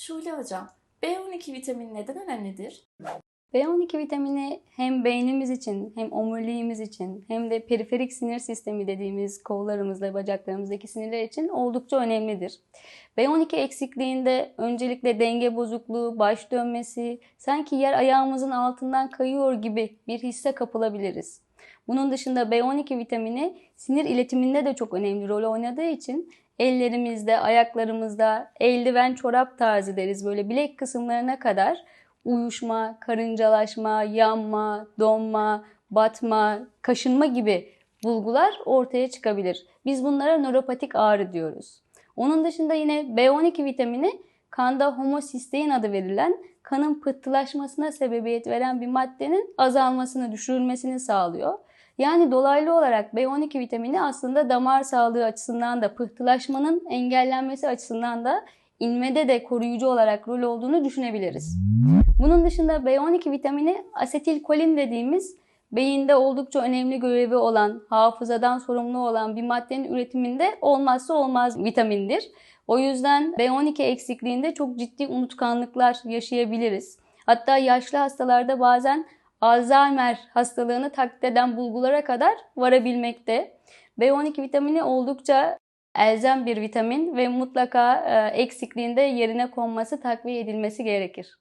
Şule hocam, B12 vitamini neden önemlidir? B12 vitamini hem beynimiz için hem omuriliğimiz için hem de periferik sinir sistemi dediğimiz kollarımızda, bacaklarımızdaki sinirler için oldukça önemlidir. B12 eksikliğinde öncelikle denge bozukluğu, baş dönmesi, sanki yer ayağımızın altından kayıyor gibi bir hisse kapılabiliriz. Bunun dışında B12 vitamini sinir iletiminde de çok önemli rol oynadığı için ellerimizde, ayaklarımızda, eldiven, çorap tarzı deriz böyle bilek kısımlarına kadar uyuşma, karıncalaşma, yanma, donma, batma, kaşınma gibi bulgular ortaya çıkabilir. Biz bunlara nöropatik ağrı diyoruz. Onun dışında yine B12 vitamini kanda homosistein adı verilen kanın pıhtılaşmasına sebebiyet veren bir maddenin azalmasını, düşürülmesini sağlıyor. Yani dolaylı olarak B12 vitamini aslında damar sağlığı açısından da pıhtılaşmanın engellenmesi açısından da inmede de koruyucu olarak rol olduğunu düşünebiliriz. Bunun dışında B12 vitamini asetilkolin dediğimiz beyinde oldukça önemli görevi olan, hafızadan sorumlu olan bir maddenin üretiminde olmazsa olmaz vitamindir. O yüzden B12 eksikliğinde çok ciddi unutkanlıklar yaşayabiliriz. Hatta yaşlı hastalarda bazen Alzheimer hastalığını taklit eden bulgulara kadar varabilmekte. B12 vitamini oldukça elzem bir vitamin ve mutlaka e, eksikliğinde yerine konması, takviye edilmesi gerekir.